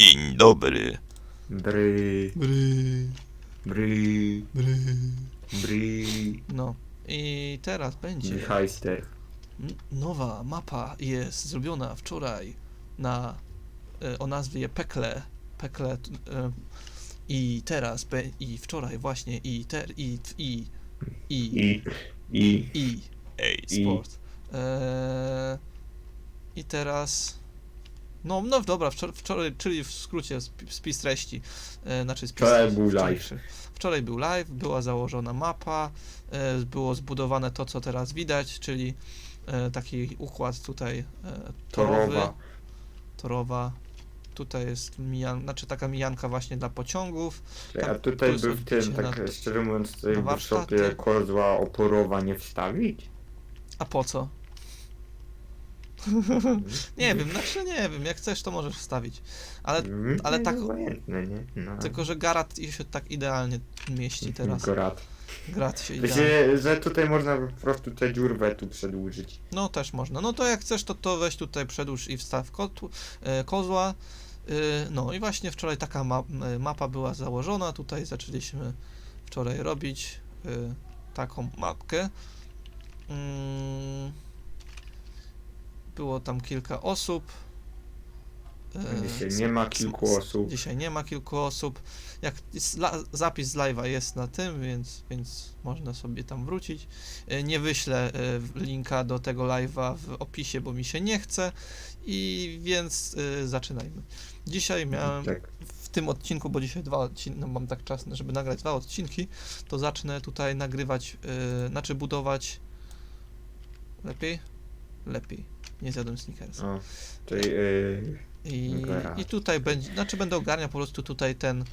Dzień dobry. Bry, Bry, bry, bry. bry. No i teraz będzie n- nowa mapa jest zrobiona wczoraj na e, o nazwie Pekle. Pekle t- e, i teraz be, i wczoraj właśnie i ter i i i I, i, i Ej, I- sport. E, I teraz no, no dobra, wczoraj, wczoraj czyli w skrócie sp- spis treści. E, znaczy spis Wczoraj był live. Wczoraj był live, była założona mapa, e, było zbudowane to, co teraz widać, czyli e, taki układ tutaj e, torowy, torowa. torowa. Tutaj jest mijan, znaczy taka mijanka właśnie dla pociągów. A Tam- tutaj tu by są w tym, tak na- szczerze mówiąc, tutaj w warsztaty. shopie kozła oporowa nie wstawić? A po co? Nie wiem, znaczy nie wiem, jak chcesz to możesz wstawić. Ale Mm, ale tak- Obojętne, nie? No. tylko, że Garat i się tak idealnie mieści teraz. Gorat. Grat się idealnie. Wiecie, że tutaj można po prostu tę dziurwę tu przedłużyć. No też można. No to jak chcesz, to, to weź tutaj przedłuż i wstaw kotł, e, kozła. E, no i właśnie wczoraj taka ma, e, mapa była założona. Tutaj zaczęliśmy wczoraj robić e, taką mapkę. Mm, było tam kilka osób. E, Dzisiaj s- nie ma kilku osób. Dzisiaj nie ma kilku osób. Jak zapis z live'a jest na tym, więc, więc można sobie tam wrócić. E, Nie wyślę e, linka do tego live'a w opisie, bo mi się nie chce. I więc e, zaczynajmy. Dzisiaj miałem Tak. w tym odcinku, bo dzisiaj dwa odcinki, no mam tak czas, żeby nagrać dwa odcinki, to zacznę tutaj nagrywać, znaczy budować lepiej? Lepiej. Nie zjadłem Snickers. O, czyli yy, I, Dobra. I tutaj będzie, znaczy będę ogarniał po prostu tutaj ten,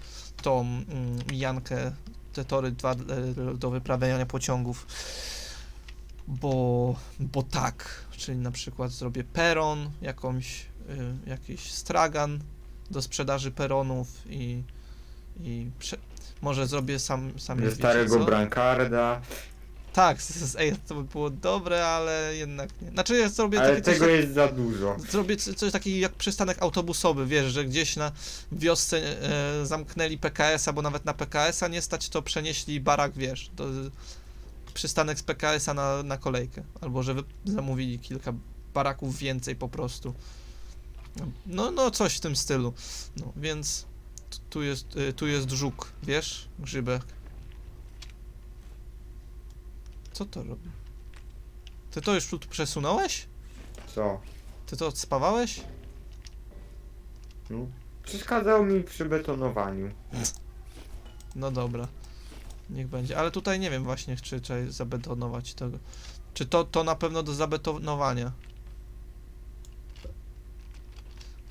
tą mm, mijankę, te tory dwa e, do wyprawiania pociągów, bo, bo tak, czyli na przykład zrobię peron, jakąś, y, jakiś stragan do sprzedaży peronów i, i prze, może zrobię sam, sam ze starego brankarda. Tak, z, z, to by było dobre, ale jednak nie. Znaczy ja zrobię Ale takie coś tego jest za dużo. Zrobię c- coś takiego jak przystanek autobusowy, wiesz, że gdzieś na wiosce e, zamknęli PKS, albo nawet na PKS-a nie stać, to przenieśli barak, wiesz, to, y, przystanek z PKS-a na, na kolejkę, albo że wy, zamówili kilka baraków więcej po prostu. No, no coś w tym stylu. No, więc t- tu jest, y, tu jest żuk, wiesz, grzybek. Co to robi? Ty to już tu przesunąłeś? Co? Ty to odspawałeś? No. Przeszkadzał mi przy betonowaniu. No dobra. Niech będzie. Ale tutaj nie wiem właśnie, czy trzeba zabetonować tego. Czy to, to na pewno do zabetonowania?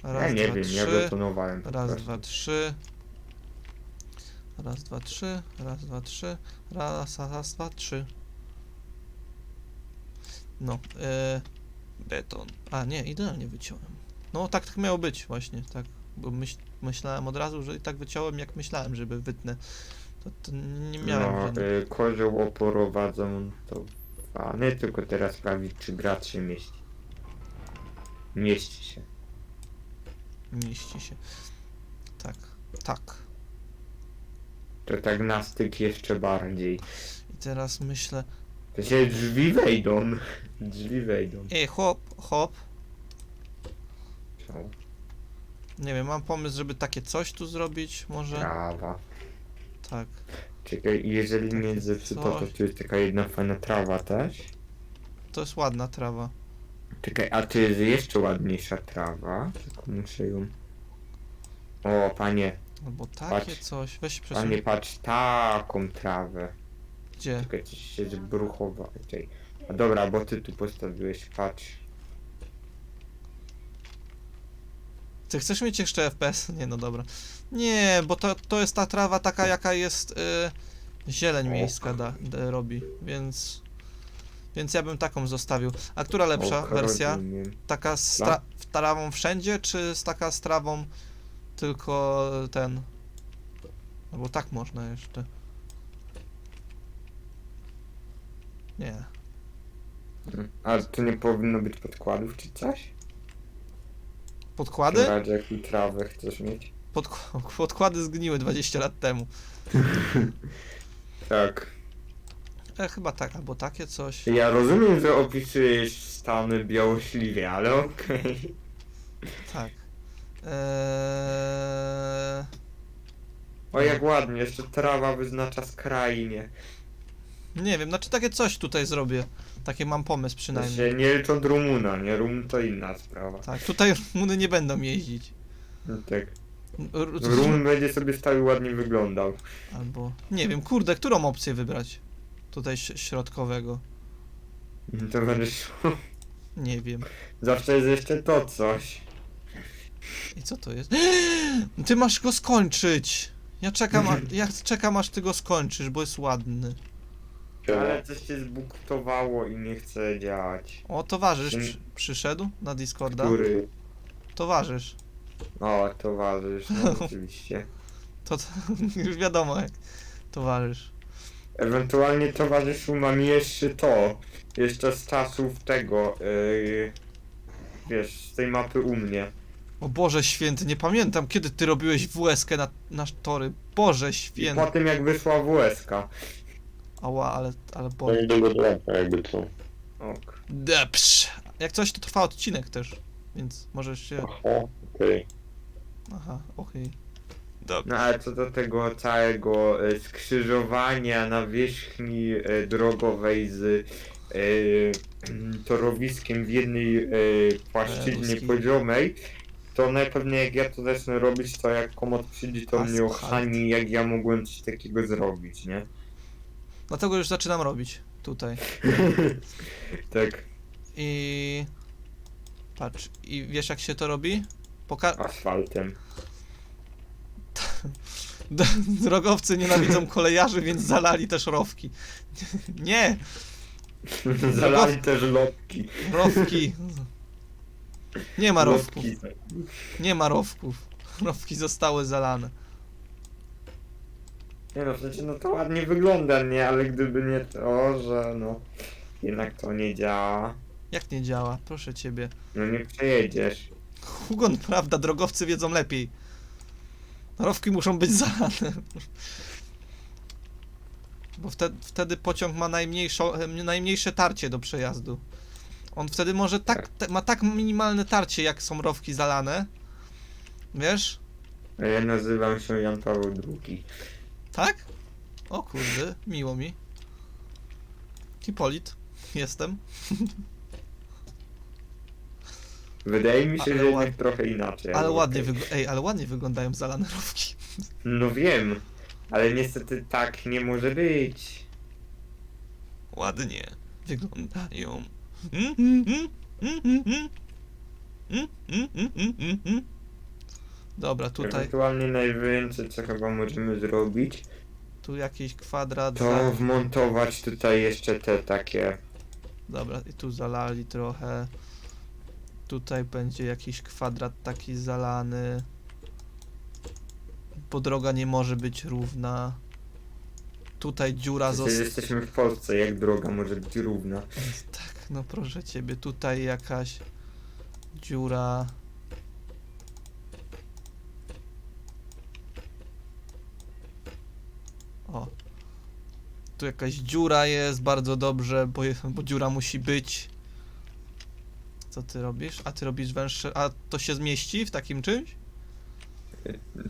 Raz, ja nie dwa, wiem, trzy. ja betonowałem. po Raz, prostu. dwa, trzy. Raz, dwa, trzy. Raz, dwa, trzy. Raz, raz, dwa, trzy. No. E, beton. A nie, idealnie wyciąłem. No tak, tak miało być właśnie, tak. Bo myśl, myślałem od razu, że i tak wyciąłem jak myślałem, żeby wytnę. To, to nie miałem No, żadnych- y, kozioł oporowadzony, tylko teraz sprawdzić, czy grat się mieści. Mieści się. mieści się. Tak, tak. To tak na styk jeszcze bardziej. I teraz myślę, To się drzwi wejdą. Drzwi wejdą. ej hop, hop. Nie wiem, mam pomysł, żeby takie coś tu zrobić, może? Trawa. Tak. Czekaj, jeżeli mnie zepsuto, to tu jest taka jedna fajna trawa też. To jest ładna trawa. Czekaj, a tu jest jeszcze ładniejsza trawa. Tylko muszę ją... O, panie, Albo takie Patrz. coś. Weź przesuń. panie, patrz, taką trawę. Gdzie? Czekaj, coś się zbruchowa. Czekaj. A dobra, bo ty tu postawiłeś, patrz. Ty chcesz mieć jeszcze FPS? Nie, no dobra. Nie, bo to, to jest ta trawa taka, jaka jest y, zieleń miejska da, da, robi, więc... Więc ja bym taką zostawił. A która lepsza wersja? rozumiem. Taka z tra- trawą wszędzie, czy z taka z trawą tylko ten... No bo tak można jeszcze. Nie. A to nie powinno być podkładów czy coś? Podkłady? Radzie jaką trawę chcesz mieć? Podk- podkłady zgniły 20 lat temu. Tak. E, chyba tak, albo takie coś. Ja rozumiem, że opisujesz stany białośliwie, ale okej. Tak. Eee... O jak ładnie, jeszcze trawa wyznacza skrainie. Nie wiem, znaczy takie coś tutaj zrobię. Taki mam pomysł przynajmniej. Się nie licząc Rumuna, nie? Rumun to inna sprawa. Tak, tutaj Rumuny nie będą jeździć. No tak. R- Rumun będzie sobie stał i ładnie wyglądał. Albo. Nie wiem, kurde, którą opcję wybrać? Tutaj ś- środkowego. To będziesz... Nie wiem. Zawsze jest jeszcze to coś. I co to jest? Ty masz go skończyć! Ja czekam, a, ja czekam aż ty go skończysz, bo jest ładny. Ale coś się zbuktowało i nie chce działać. O, towarzysz przy, przyszedł na Discorda. Który? Towarzysz. O, towarzysz, no oczywiście. To, to już wiadomo jak. Towarzysz. Ewentualnie towarzyszu mam jeszcze to. Jeszcze z czasów tego. Yy, wiesz, z tej mapy u mnie. O Boże święty, nie pamiętam kiedy ty robiłeś WSK na, na tory. Boże I święty. po tym jak wyszła WSK. Ała, ale, ale To boli. niedługo dołącza jakby co. Ok. Depsz. Jak coś to trwa odcinek też. Więc możesz się. Aha, okej. Aha, okej. Dobra. No ale co do tego całego e, skrzyżowania nawierzchni e, drogowej z e, mm, torowiskiem w jednej e, płaszczyźnie Ruski. poziomej, to najpewniej jak ja to zacznę robić, to jak komod przyjdzie, to mnie Asfalt. ochani, jak ja mogłem coś takiego zrobić, nie? Dlatego już zaczynam robić tutaj. tak, I. Patrz, i wiesz jak się to robi? Poka- asfaltem. Drogowcy nienawidzą kolejarzy, więc zalali też rowki. Nie! Zalali też lotki. Rowki. Nie ma rowków. Nie ma rowków. Rowki zostały zalane. Nie no, w sensie, no to ładnie wygląda, nie? Ale gdyby nie to, że no... Jednak to nie działa. Jak nie działa? Proszę ciebie. No nie przejedziesz. Hugon, prawda, drogowcy wiedzą lepiej. Rowki muszą być zalane. Bo wtedy, wtedy pociąg ma najmniejszą, najmniejsze tarcie do przejazdu. On wtedy może tak, te, ma tak minimalne tarcie, jak są rowki zalane. Wiesz? Ja nazywam się Jan Paweł II. Tak? O kurde, miło mi. Hipolit, jestem. Wydaje mi się, Ale że jednak ład- trochę inaczej. Ale ładnie, okej. wygl- ej, ale ładnie wyglądają zalane rowki. No wiem, ale niestety tak nie może być. Ładnie wyglądają. Mm, mm, mm, mm, mm, mm. Mm, mm, mm, mm, mm, mm. Dobra, tutaj, Ewentualnie najwięcej co chyba możemy zrobić, tu jakiś kwadrat. to Za... wmontować tutaj jeszcze te takie... Dobra, i tu zalali trochę. Tutaj będzie jakiś kwadrat taki zalany. Bo droga nie może być równa. Tutaj dziura Przecież została. jesteśmy w Polsce, jak droga może być równa. Tak, no proszę ciebie, tutaj jakaś dziura. O. Tu jakaś dziura jest, bardzo dobrze, bo, je- bo dziura musi być. Co ty robisz? A ty robisz węższe. A to się zmieści w takim czymś?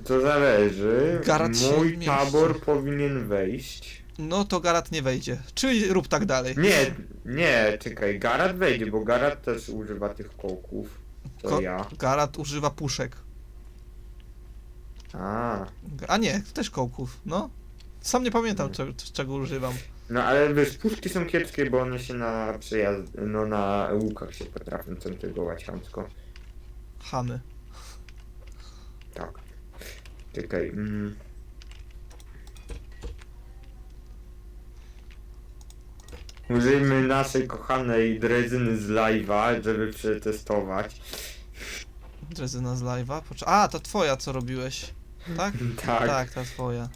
To zależy. Garat się Mój mieści. tabor powinien wejść. No to garat nie wejdzie. Czyli rób tak dalej. Nie, nie, czekaj, Garat wejdzie, bo Garat też używa tych kołków. To Ko- ja. Garat używa puszek. A. A nie, też kołków, no. Sam nie pamiętam, cze- czego używam. No ale wiesz, puszki są kiepskie, bo one się na przejazd, no na łukach się potrafią centrygować chamsko. Hamy. Tak. Czekaj. Mm. Użyjmy naszej kochanej drezyny z live'a, żeby przetestować. Drezyna z live'a. Pocz- A, to twoja, co robiłeś. Tak? Tak, Tak, ta twoja.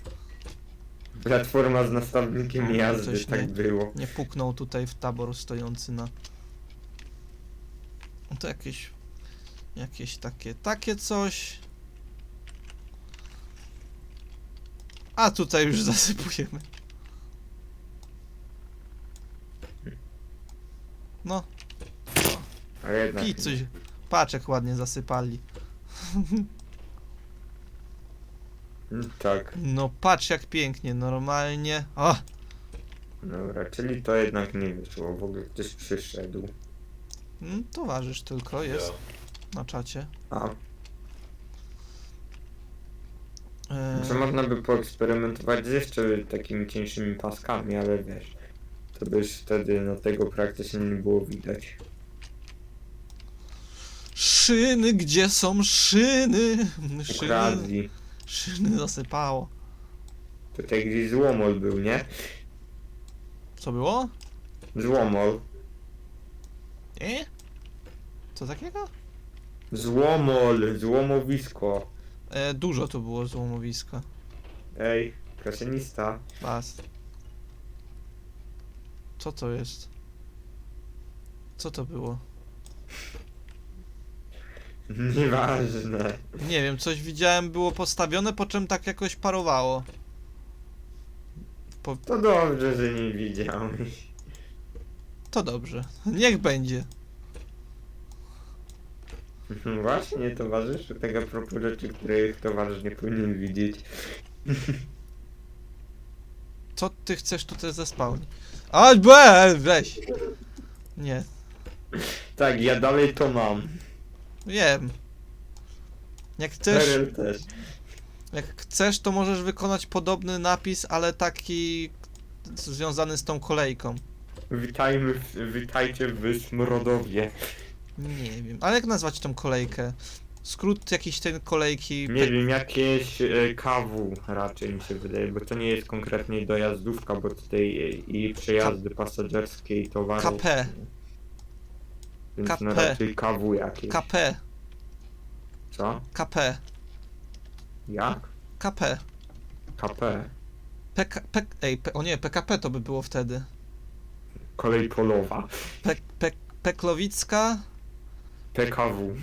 Platforma z nastawnikiem O, jazdy, coś tak nie- było. Nie puknął tutaj w tabor stojący na... No to jakieś... Jakieś takie, takie coś. A tutaj już zasypujemy. No, A jednak coś. Patrz jak ładnie zasypali. Tak, No patrz jak pięknie, normalnie. O, dobra, czyli to jednak nie wyszło. W ogóle ktoś przyszedł. mm, towarzysz tylko jest Ja. na czacie. A, E, Że można by poeksperymentować z jeszcze takimi cieńszymi paskami, ale wiesz, to by już wtedy no tego praktycznie nie było widać. Szyny, gdzie są szyny? Szyny, Ukradli. Szyny zasypało. Tutaj gdzieś złomol był, nie? Co było? Złomol. Nie? Co takiego? Złomol, złomowisko. E, dużo tu było złomowiska. Ej, kraszenista. Bas. Co to jest? Co to było? Nieważne. Nie wiem, coś widziałem, było postawione, po czym tak jakoś parowało. Po... To dobrze, że nie widziałeś. To dobrze. Niech będzie. Właśnie, towarzysz, tego propos rzeczy, których towarzysz nie powinien widzieć. Co ty chcesz tutaj zespałnić? A, be, weź. Nie, Tak, ja dalej to mam. Wiem. Jak chcesz, też. jak chcesz, to możesz wykonać podobny napis, ale taki związany z tą kolejką. Witajmy, w, witajcie w Smrodowie. Nie wiem. Ale jak nazwać tą kolejkę? Skrót jakiejś tej kolejki. Nie wiem, jakieś e, kawu raczej mi się wydaje, bo to nie jest konkretnie dojazdówka, bo tutaj e, i przejazdy pasażerskie i towarów. KP. Więc no KP. raczej kawu jakieś. KP. Co? KP. Jak? KP. KP. PK, P, ej, P, o nie, PKP to by było wtedy. Kolej polowa. Pe, Pe, Peklowicka, PKW.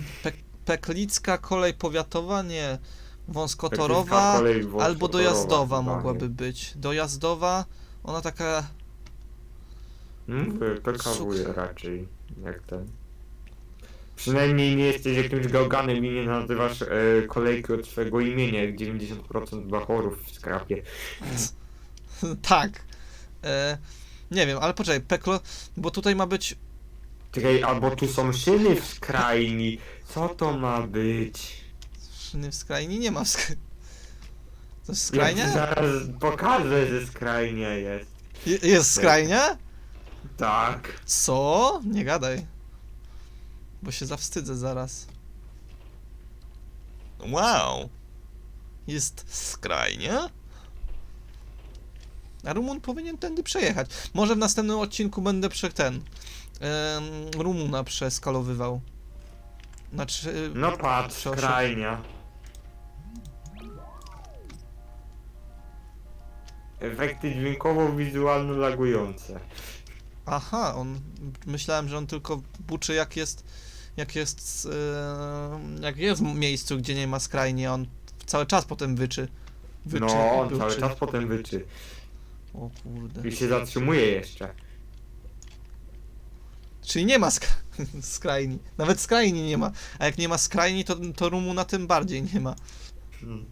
Peklicka kolej powiatowa, nie. Peklicka Wąskotorowa kolej albo dojazdowa mogłaby być. Dojazdowa, ona taka. Hmm? PKW Suk- raczej. Jak ten. Przynajmniej nie jesteś jakimś gałganem i nie nazywasz e, kolejki od swojego imienia, jak 90% bachorów w skrapie. tak. E, nie wiem, ale poczekaj, Peklo. Bo tutaj ma być. Czekaj, albo tu są szyny w skrajni. Co to ma być? Szyny w skrajni nie ma w sk... To jest Ja ci skrajnia? zaraz pokażę, że skrajnia jest. Je- Jest skrajnia? Tak. Co? Nie gadaj. Bo się zawstydzę zaraz. Wow. Jest skrajnie? A Rumun powinien tędy przejechać. Może w następnym odcinku będę prze ten. Rumuna przeskalowywał. Znaczy. No patrz, Proszę. skrajnia. Efekty dźwiękowo-wizualno-lagujące. Aha, on. Myślałem, że on tylko buczy jak jest. Jak jest. em, jak jest w miejscu, gdzie nie ma skrajni, a on cały czas potem wyczy. wyczy No, on cały czas potem wyczy. O kurde. I się zatrzymuje jeszcze. Czyli nie ma sk skrajni. Nawet skrajni nie ma. A jak nie ma skrajni, to, to Rumuna tym bardziej nie ma. Hmm.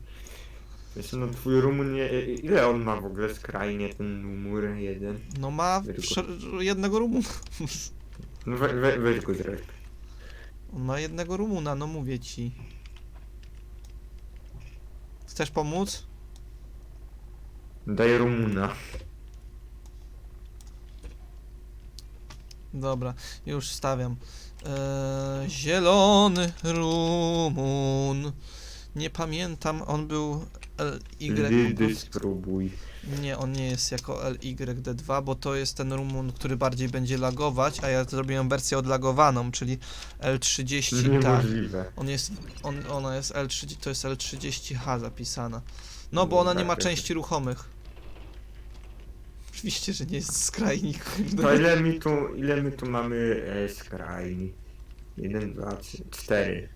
Wiesz, no twój Rumun, nie, ile on ma w ogóle skrajnie, ten numur jeden? No ma jednego Rumuna. No we, we, weź go zresztą. On ma jednego Rumuna, no mówię ci. Chcesz pomóc? Daj Rumuna. Dobra, już stawiam. Eee, zielony Rumun. Nie pamiętam, on był LY. Lidy spróbuj. Nie, on nie jest jako LYD2, bo to jest ten Rumun, który bardziej będzie lagować, a ja zrobiłem wersję odlagowaną, czyli L30, tak. On jest, on, ona jest L30, to jest L30H zapisana. No, bo ona nie ma Tak, części ruchomych. Oczywiście, że nie jest skrajnik. To ile mi tu, ile my tu mamy e, skrajni? Jeden, dwa, trzy, cztery.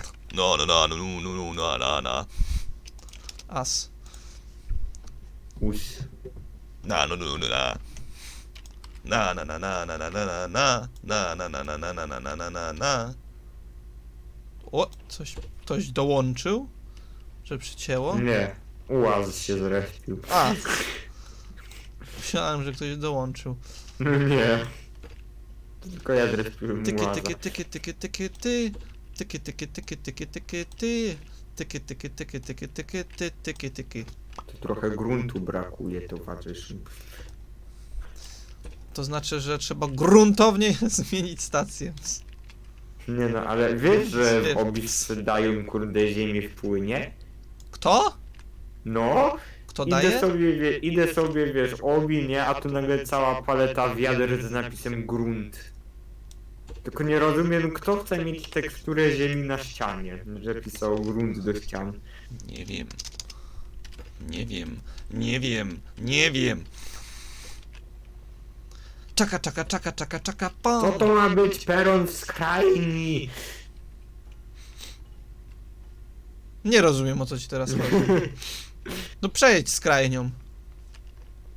No no no no no no no no no As. Us. Na no no no na. Na na na na na na na na na na na na na na na na na na na O, coś ktoś dołączył? Że przycięło? Nie. Ułaz się zrespił. A. Myślałem, że ktoś dołączył. Nie. Tylko ja zrespiłem Tyki ułaza. tyki tyki tyki tyki ty. Tyki tyki tyki tyki tyki ty. Tyki tyki tyki tyki tyki ty tyki tyki. To trochę gruntu brakuje, towarzyszy. To znaczy, że trzeba gruntownie zmienić stację. Nie no, ale wiesz, że w Obis dają kurde ziemię w płynie? Kto? No, Kto idę daje? sobie, wie, idę sobie, wiesz, obi, nie, a tu nagle cała paleta wiader z napisem grunt. Tylko nie rozumiem, kto chce mieć teksturę ziemi na ścianie, że pisał grunt do ścian. Nie wiem. Nie wiem. Nie wiem. Nie wiem. Czaka, czaka, czaka, czaka, czaka, pa. Co to ma być peron w skrajni? Nie rozumiem o co ci teraz chodzi. No przejdź z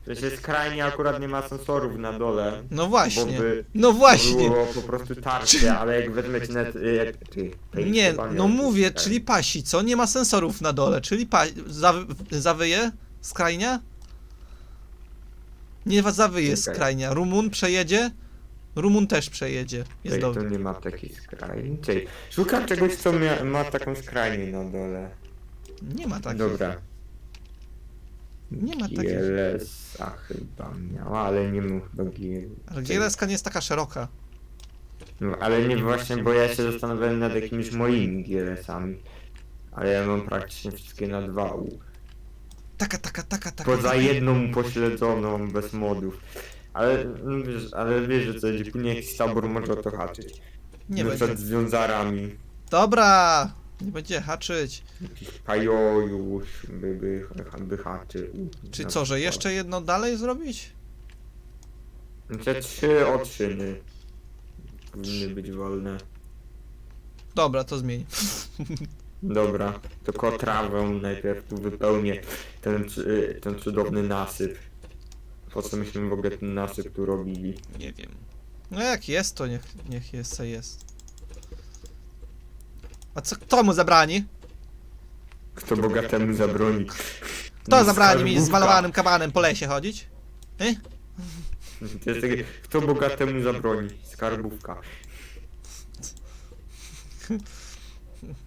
krajnią. Przecież skrajnie akurat nie ma sensorów na dole. No właśnie. by No właśnie. było po prostu tarcie, ale jak wezmecie net... Jak, ty, Nie, chyba no ma mówię, czyli pasi, co? Nie ma sensorów na dole, czyli pa... Zawy... zawyje skrajnia? Nie zawyje Czekaj. skrajnia. Rumun przejedzie? Rumun też przejedzie. Jest Tej, to dobrze. nie ma takiej skrajni. Tej, Szukam czegoś, co mia, ma taką skrajnię na dole. Nie ma takich. Dobra. Nie ma takich. GLS-a chyba miała, ale nie mów do. Ale GLS-ka nie jest taka szeroka. No, ale nie właśnie, bo ja się zastanawiałem nad jakimiś moimi GLS-ami. Ale ja mam praktycznie wszystkie na dwa U. Taka, taka, taka, taka. Poza jedną pośledzoną bez modów. Ale, no wiesz, ale wiesz, że co, będzie później jakiś tabor może o to haczyć. Nie Na będzie. przykład z wiązarami. Dobra! Nie będzie haczyć. Jakiś pajojuś by, by, by haczył. Czy co, że jeszcze jedno dalej zrobić? Te trzy otrzyny powinny być wolne. Dobra, to zmień. Dobra, tylko trawę najpierw tu wypełnię ten, c- ten cudowny nasyp. Po co myśmy w ogóle ten nasyp tu robili? Nie wiem. No jak jest, to niech, niech jest, co jest. A co, kto mu zabrani? Kto bogatemu zabroni? Kto No, zabrani mi z skarbówka. zmalowanym kabanem po lesie chodzić? To jest takie, kto bogatemu zabroni? Skarbówka.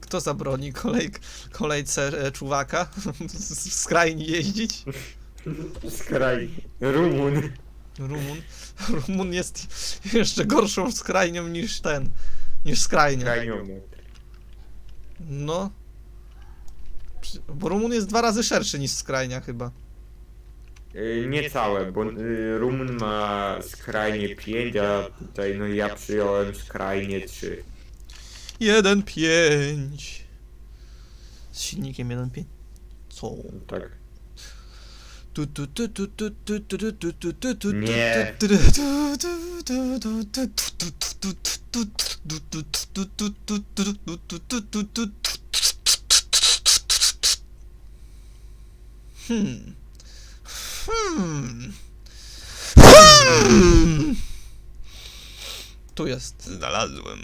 Kto zabroni kolej, kolejce e, czuwaka w skrajni jeździć? Skraj. Rumun. Rumun. Rumun jest jeszcze gorszą skrajnią niż ten, niż skrajnia. Skrajniometr. No. Bo Rumun jest dwa razy szerszy niż skrajnia chyba. Y, Nie całe, bo y, Rumun ma skrajnie 5, a tutaj no ja przyjąłem skrajnie 3. 1.5 Z silnikiem 1.5 Co? Tak. Nie. Hmm. Hmm. Hmm. Tu jest. Znalazłem.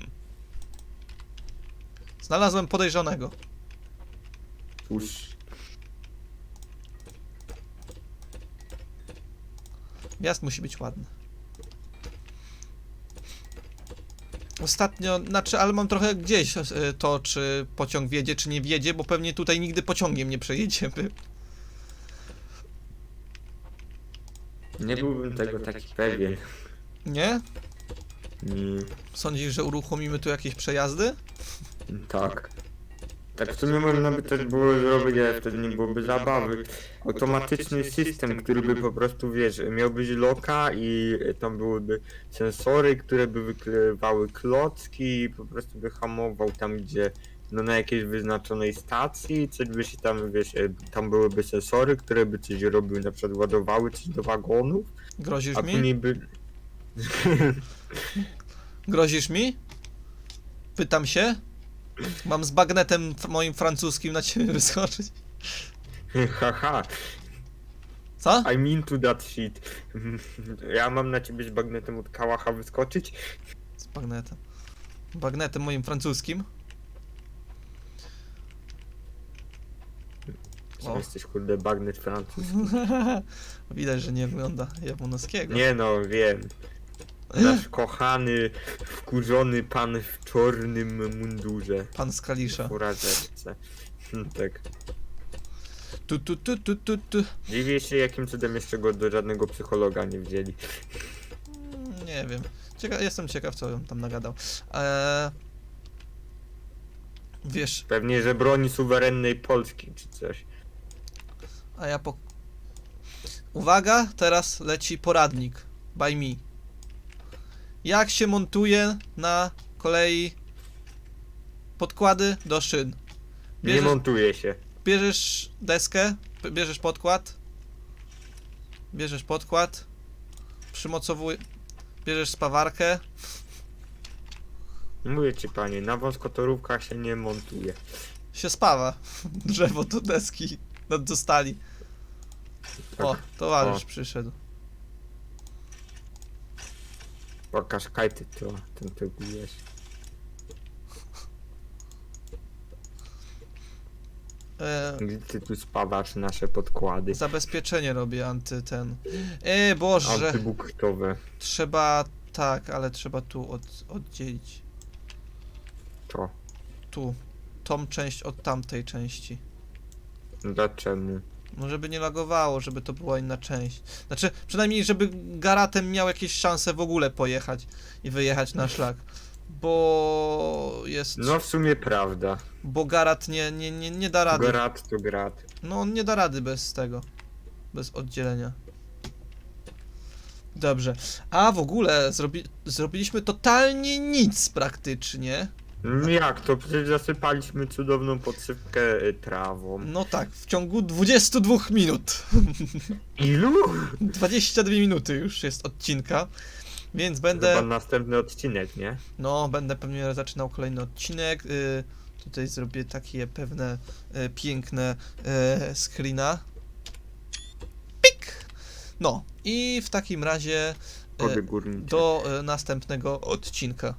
Znalazłem podejrzanego. Cóż, Miast musi być ładny. Ostatnio, znaczy, ale mam trochę gdzieś e, to, czy pociąg wiedzie, czy nie wiedzie, bo pewnie tutaj nigdy pociągiem nie przejedziemy. Nie byłbym tego taki pewien. Nie? Nie. Sądzisz, że uruchomimy tu jakieś przejazdy? Tak. Tak w sumie można by też było zrobić, ale wtedy nie byłoby zabawy. Automatyczny system, który by po prostu, wiesz, miałbyś loka i tam byłyby sensory, które by wykrywały klocki i po prostu by hamował tam, gdzie no na jakiejś wyznaczonej stacji, coś by się tam, wiesz, e, tam byłyby sensory, które by coś robiły, na przykład ładowały coś do wagonów, Grozisz a mi? później by... Grozisz mi? Pytam się. Mam z bagnetem moim francuskim na ciebie wyskoczyć. Haha, Co? I'm into that shit. Ja mam na ciebie z bagnetem od kałacha wyskoczyć? Z bagnetem. Bagnetem moim francuskim. Co O. jesteś kurde bagnet francuz? Widać, że nie wygląda japonowskiego. Nie no, wiem. Nasz kochany, wkurzony pan w czarnym mundurze. Pan z Kalisza. Furażerce. Hmm, Tak. Tu, tu, tu, tu, tu, tu. Dziwię się jakim cudem jeszcze go do żadnego psychologa nie wzięli. Mm, Nie wiem. Cieka jestem ciekaw, co on tam nagadał. Eee... Wiesz, Pewnie, że broni suwerennej Polski czy coś. a ja po... Uwaga, teraz leci poradnik. By me. Jak się montuje na kolei podkłady do szyn? Nie Bierzesz, montuje się. bierzesz deskę, bierzesz podkład, bierzesz podkład, przymocowuj, bierzesz spawarkę, Mówię ci panie, na wąskotorówkach się nie montuje. się spawa drzewo do deski, do stali. Tak. O, towarzysz O. przyszedł. Pokaż kajty to, ten ty bijesz. E, Gdzie ty tu spawasz nasze podkłady? zabezpieczenie robię anty ten. E, Boże, Antybuktowe. trzeba tak, ale trzeba tu od, oddzielić. To. Tu. Tą część od tamtej części. Dlaczego? No żeby nie lagowało, żeby to była inna część. Znaczy, przynajmniej żeby Garatem miał jakieś szanse w ogóle pojechać i wyjechać na szlak. Bo jest. No w sumie prawda. Bo Garat nie, nie, nie, nie da rady. Grat to grat. No on nie da rady bez tego. Bez oddzielenia. Dobrze. A w ogóle zrobi zrobiliśmy totalnie nic praktycznie. Mm, Jak to? Przecież zasypaliśmy cudowną podsypkę y, trawą. No tak, w ciągu 22 minut. Ilu? 22 minuty już jest odcinka. Więc Chyba będę. następny odcinek, nie? No, będę pewnie zaczynał kolejny odcinek. Y, tutaj zrobię takie pewne y, piękne y, screena. Pik! No, i w takim razie y, Kody górnicze. do y, następnego odcinka.